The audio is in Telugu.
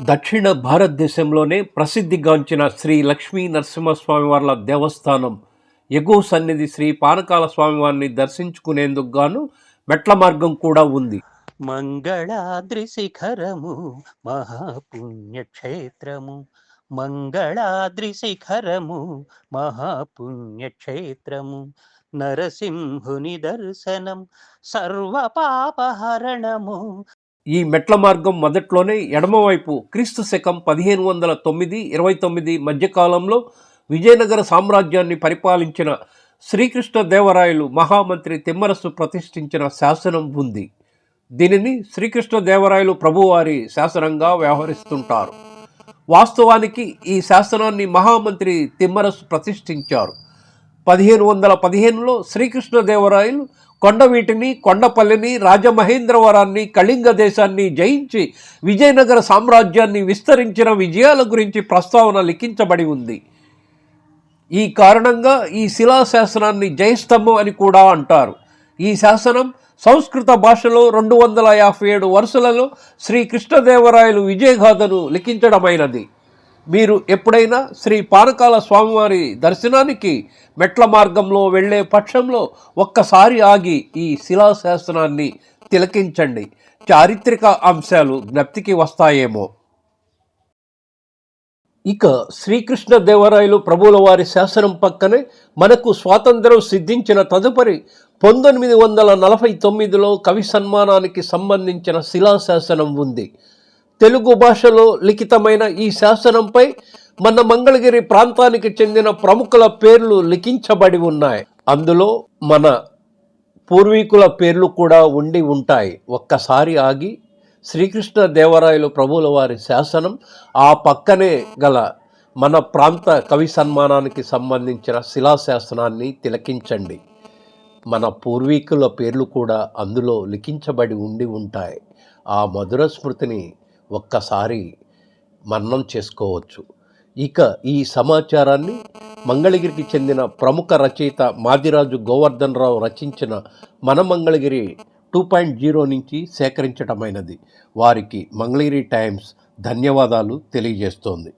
దక్షిణ భారతదేశంలోనే ప్రసిద్ధిగాంచిన శ్రీ లక్ష్మీ నరసింహస్వామివార్ల దేవస్థానం. ఎగువ సన్నిధి శ్రీ పానకాల స్వామివారిని దర్శించుకునేందుకు గాను మెట్ల మార్గం కూడా ఉంది. మంగళాద్రి శిఖరము మహాపుణ్యక్షేత్రము. మంగళాద్రి శిఖరము మహాపుణ్యక్షేత్రము. నరసింహుని దర్శనం సర్వ పాపహరణము ఈ మెట్ల మార్గం మొదట్లోనే ఎడమవైపు క్రీస్తు శకం పదిహేను వందల తొమ్మిది ఇరవై తొమ్మిది మధ్యకాలంలో విజయనగర సామ్రాజ్యాన్ని పరిపాలించిన శ్రీకృష్ణదేవరాయలు మహామంత్రి తిమ్మరసు ప్రతిష్ఠించిన శాసనం ఉంది. దీనిని శ్రీకృష్ణదేవరాయలు ప్రభువారి శాసనంగా వ్యవహరిస్తుంటారు. వాస్తవానికి ఈ శాసనాన్ని మహామంత్రి తిమ్మరసు ప్రతిష్ఠించారు. పదిహేను వందల పదిహేనులో శ్రీకృష్ణదేవరాయలు కొండవీటిని కొండపల్లిని రాజమహేంద్రవరాన్ని కళింగ దేశాన్ని జయించి విజయనగర సామ్రాజ్యాన్ని విస్తరించిన విజయాల గురించి ప్రస్తావన లిఖించబడి ఉంది. ఈ కారణంగా ఈ శిలాశాసనాన్ని జయస్తంభం అని కూడా అంటారు. ఈ శాసనం సంస్కృత భాషలో రెండు వందల యాభై ఏడు వరుసలలో శ్రీ కృష్ణదేవరాయలు విజయగాథను లిఖించడమైనది. మీరు ఎప్పుడైనా శ్రీ పానకాల స్వామివారి దర్శనానికి మెట్ల మార్గంలో వెళ్ళే పక్షంలో ఒక్కసారి ఆగి ఈ శిలాశాసనాన్ని తిలకించండి. చారిత్రక అంశాలు జ్ఞప్తికి వస్తాయేమో. ఇక శ్రీకృష్ణదేవరాయలు ప్రభువుల వారి శాసనం పక్కనే మనకు స్వాతంత్రం సిద్ధించిన తదుపరి పంతొమ్మిది వందల నలభై తొమ్మిదిలో కవి సన్మానానికి సంబంధించిన శిలాశాసనం ఉంది. తెలుగు భాషలో లిఖితమైన ఈ శాసనంపై మన మంగళగిరి ప్రాంతానికి చెందిన ప్రముఖుల పేర్లు లిఖించబడి ఉన్నాయి. అందులో మన పూర్వీకుల పేర్లు కూడా ఉండి ఉంటాయి. ఒక్కసారి ఆగి శ్రీకృష్ణ దేవరాయలు ప్రభుల వారి శాసనం ఆ పక్కనే గల మన ప్రాంత కవి సన్మానానికి సంబంధించిన శిలాశాసనాన్ని తిలకించండి. మన పూర్వీకుల పేర్లు కూడా అందులో లిఖించబడి ఉండి ఉంటాయి. ఆ మధుర స్మృతిని ఒక్కసారి మరణం చేసుకోవచ్చు. ఇక ఈ సమాచారాన్ని మంగళగిరికి చెందిన ప్రముఖ రచయిత మాదిరాజు గోవర్ధన్ రావు రచించిన మన మంగళగిరి టూ పాయింట్ జీరో నుంచి సేకరించటమైనది. వారికి మంగళగిరి టైమ్స్ ధన్యవాదాలు తెలియజేస్తోంది.